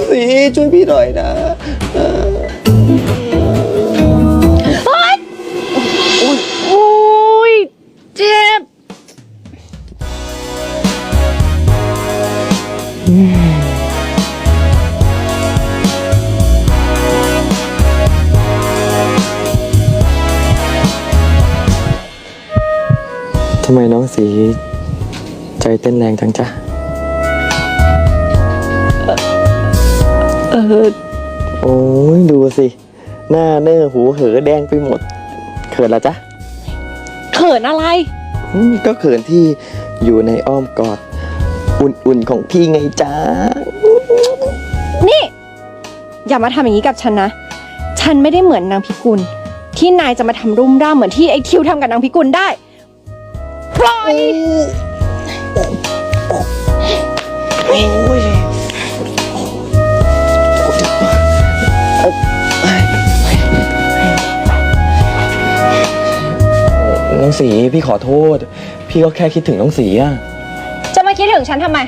องสีช่วยพี่หน่อยนะโอ้ยเจ็บ ทำไมน้องสีใจเต้นแรงจังจ๊ะ เออโอ้ยดูสิ หน้าเนื้อหูเหอแดงไปหมด เขินละจ๊ะเขินอะไร อืมก็เขินที่อยู่ในอ้อมกอด อุ่นๆของพี่ไงจ๊ะนี่ อย่ามาทำอย่างนี้กับฉันนะ ฉันไม่ได้เหมือนนางพิกุล ที่นายจะมาทำรุ่มร่ามเหมือนที่ไอ้ทิวทำกับนางพิกุลได้ปล่อยน้ องสีพี่ขอโทษ พี่ก็แค่คิดถึงน้องสีอะจะมาคิดถึงฉันทำไม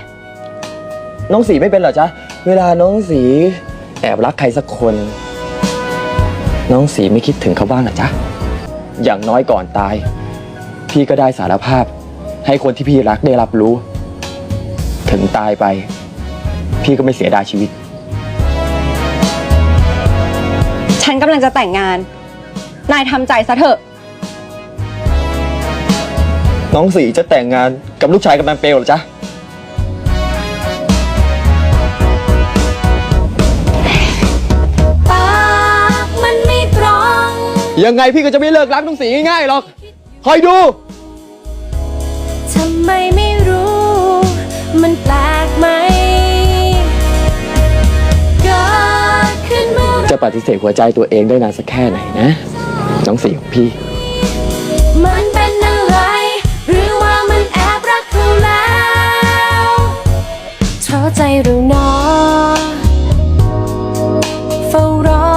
น้องสีไม่เป็นเหรอจ๊ะเวลาน้องสีแอบรักใครสักคน น้องสีไม่คิดถึงเขาบ้างเหรอจ๊ะอย่างน้อยก่อนตาย พี่ก็ได้สารภาพ ให้คนที่พี่รักได้รับรู้ ถึงตายไป พี่ก็ไม่เสียดายชีวิต ฉันกำลังจะแต่งงาน นายทำใจซะเถอะ น้องสีจะแต่งงานกับลูกชายกำนันเปลวเหรอจ๊ะ ปากมันไม่ตรง ยังไงพี่ก็จะไม่เลิกรักน้องสีง่ายๆหรอกคอยดู ทำไมไม่รู้ มันแปลกไหม เกิดขึ้นเมื่อไหร่จะปฏิเสธหัวใจตัวเองได้นานสักแค่ไหนนะ น้องสีของพี่ photo